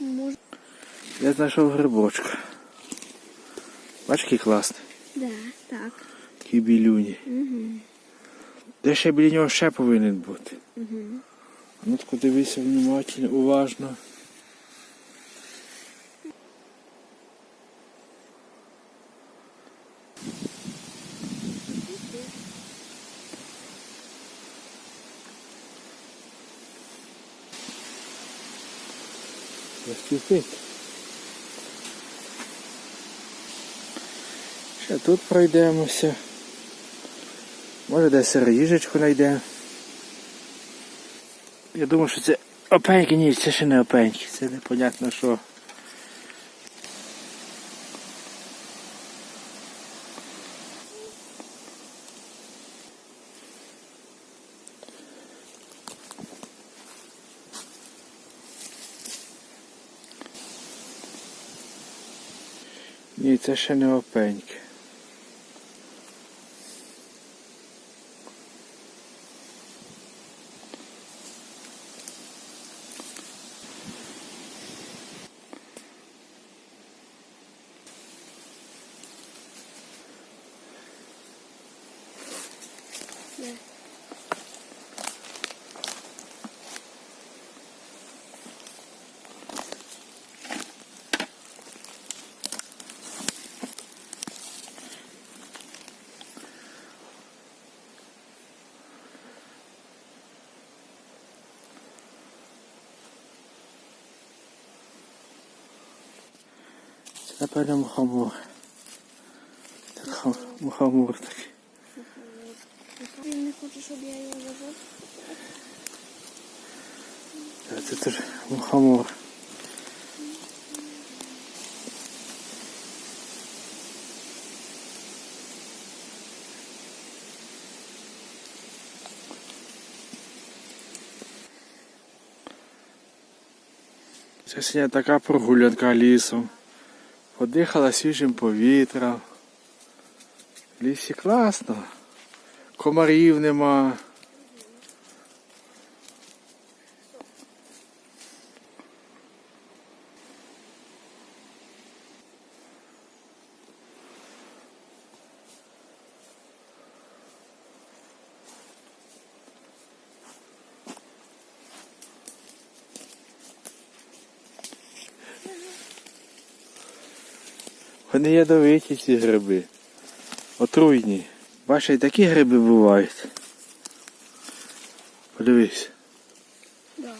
Може. Я знайшов грибочка. Бач, який класний. Да, так. Такі білюні. Угу. Де ще біля нього ще повинен бути. Угу. Ну дивися внимательно, уважно. Розтюпити. Ще тут пройдемося. Може десь сироїжечку знайдемо. Я думаю, що це опеньки, ні, це ще не опеньки, це непонятно що. Ні, це ще не опеньки. Напевно мухомор. Так, мухомор такий. Він не хоче, щоб я його. Та Це теж мухомор. Це сьогодні така прогулянка лісом. Подихала свіжим повітрям. Лісі класно. Комарів нема. Та не ядовиті ці гриби. Отруйні. Бачите, і такі гриби бувають. Подивись. Да.